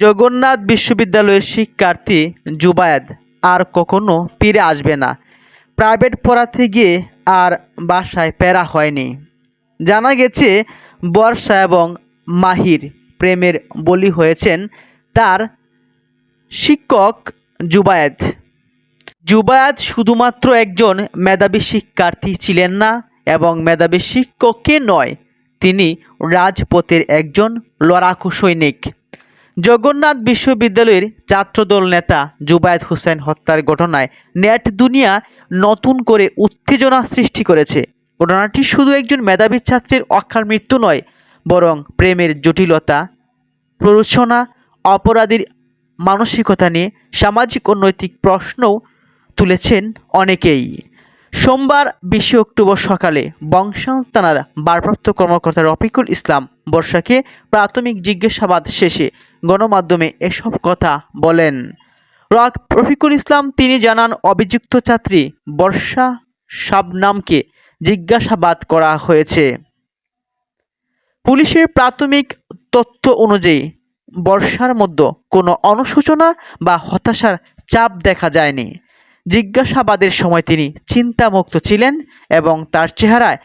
জগন্নাথ বিশ্ববিদ্যালয়ের শিক্ষার্থী জুবায়েদ আর কখনো ফিরে আসবে না। প্রাইভেট পড়াতে গিয়ে আর বাসায় প্যারা হয়নি। জানা গেছে, বর্ষা এবং মাহির প্রেমের বলি হয়েছেন তার শিক্ষক জুবায়েদ। জুবায়াত শুধুমাত্র একজন মেধাবী শিক্ষার্থী ছিলেন না এবং মেধাবী শিক্ষককে নয়, তিনি রাজপথের একজন লড়াকু সৈনিক। জগন্নাথ বিশ্ববিদ্যালয়ের ছাত্রদল নেতা জুবায়েদ হোসেন হত্যার ঘটনায় নেট দুনিয়া নতুন করে উত্তেজনা সৃষ্টি করেছে। ঘটনাটি শুধু একজন মেধাবী ছাত্রের অকাল মৃত্যু নয়, বরং প্রেমের জটিলতা, প্ররোচনা, অপরাধীর মানসিকতা নিয়ে সামাজিক ও নৈতিক প্রশ্নও তুলেছেন অনেকেই। সোমবার বিশে অক্টোবর সকালে বংশাল থানার ভারপ্রাপ্ত কর্মকর্তা রফিকুল ইসলাম বর্ষাকে প্রাথমিক জিজ্ঞাসাবাদ শেষে গণমাধ্যমে এসব কথা বলেন। রফিকুল ইসলাম তিনি জানান, অভিযুক্ত ছাত্রী বর্ষা শাবনামকে জিজ্ঞাসাবাদ করা হয়েছে। পুলিশের প্রাথমিক তথ্য অনুযায়ী বর্ষার মধ্যে কোনো অনুশোচনা বা হতাশার চাপ দেখা যায়নি। জিজ্ঞাসাবাদের সময় তিনি চিন্তামুক্ত ছিলেন এবং তার চেহারায়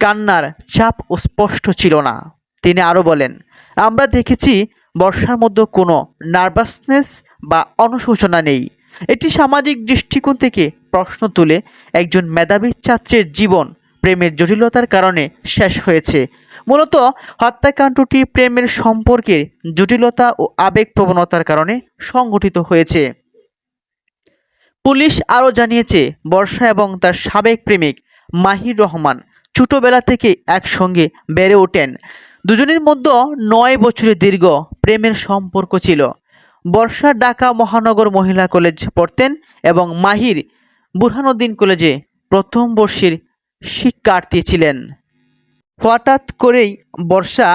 কান্নার চাপ স্পষ্ট ছিল না। তিনি আরও বলেন, আমরা দেখেছি বর্ষার মধ্যে কোনো নার্ভাসনেস বা অনুশোচনা নেই। এটি সামাজিক দৃষ্টিকোণ থেকে প্রশ্ন তুলে একজন মেধাবী ছাত্রের জীবন প্রেমের জটিলতার কারণে শেষ হয়েছে। মূলত হত্যাকাণ্ডটি প্রেমের সম্পর্কের জটিলতা ও আবেগ প্রবণতার কারণে সংঘটিত হয়েছে। পুলিশ আরও জানিয়েছে, বর্ষা এবং তার সাবেক প্রেমিক মাহির রহমান ছোটোবেলা থেকে একসঙ্গে বেড়ে ওঠেন। দুজনের মধ্যে নয় বছরের দীর্ঘ প্রেমের সম্পর্ক ছিল। বর্ষা ঢাকা মহানগর মহিলা কলেজ পড়তেন এবং মাহির বুরহানুদ্দিন কলেজে প্রথম বর্ষের শিক্ষার্থী ছিলেন। হঠাৎ করেই বর্ষা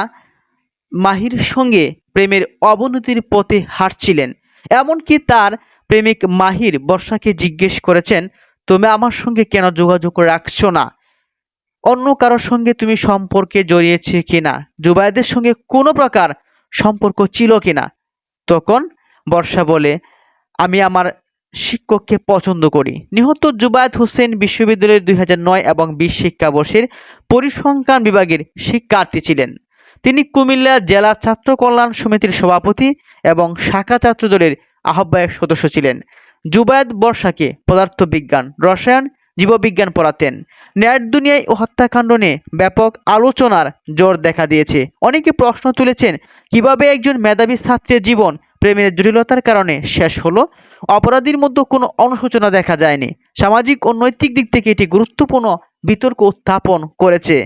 মাহির সঙ্গে প্রেমের অবনতির পথে হাঁটছিলেন, এমনকি তার প্রেমিক মাহির বর্ষাকে জিজ্ঞেস করেছেন, তুমি আমার সঙ্গে কেন যোগাযোগ রাখছো না? অন্য কারোর সঙ্গে তুমি সম্পর্কে জড়িয়েছে কিনা? জুবায়েদের সঙ্গে কোনো প্রকার সম্পর্ক ছিল কিনা? তখন বর্ষা বলে, আমি আমার শিক্ষককে পছন্দ করি। নিহত জুবায়েদ হোসেন বিশ্ববিদ্যালয়ের দুই নয় এবং বিশ শিক্ষাবর্ষের পরিসংখ্যান বিভাগের শিক্ষার্থী ছিলেন। তিনি কুমিল্লা জেলা ছাত্র কল্যাণ সমিতির সভাপতি এবং শাখা ছাত্রদলের আহ্বায়ক সদস্য ছিলেন। জুবায়েদ বর্ষাকে পদার্থবিজ্ঞান, রসায়ন, জীববিজ্ঞান পড়াতেন। ন্যায় দুনিয়ায় ও হত্যাকাণ্ড নিয়ে ব্যাপক আলোচনার জোর দেখা দিয়েছে। অনেকে প্রশ্ন তুলেছেন, কীভাবে একজন মেধাবী ছাত্রের জীবন প্রেমের জটিলতার কারণে শেষ হলো? অপরাধীর মধ্যে কোনো অনুশোচনা দেখা যায়নি। সামাজিক ও নৈতিক দিক থেকে এটি গুরুত্বপূর্ণ বিতর্ক উত্থাপন করেছে।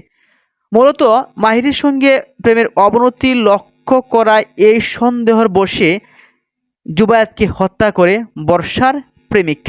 মূলত মাহিরের সঙ্গে প্রেমের অবনতি লক্ষ্য করায় এই সন্দেহর বসে জুবায়াতকে হত্যা করে বর্ষার প্রেমিক।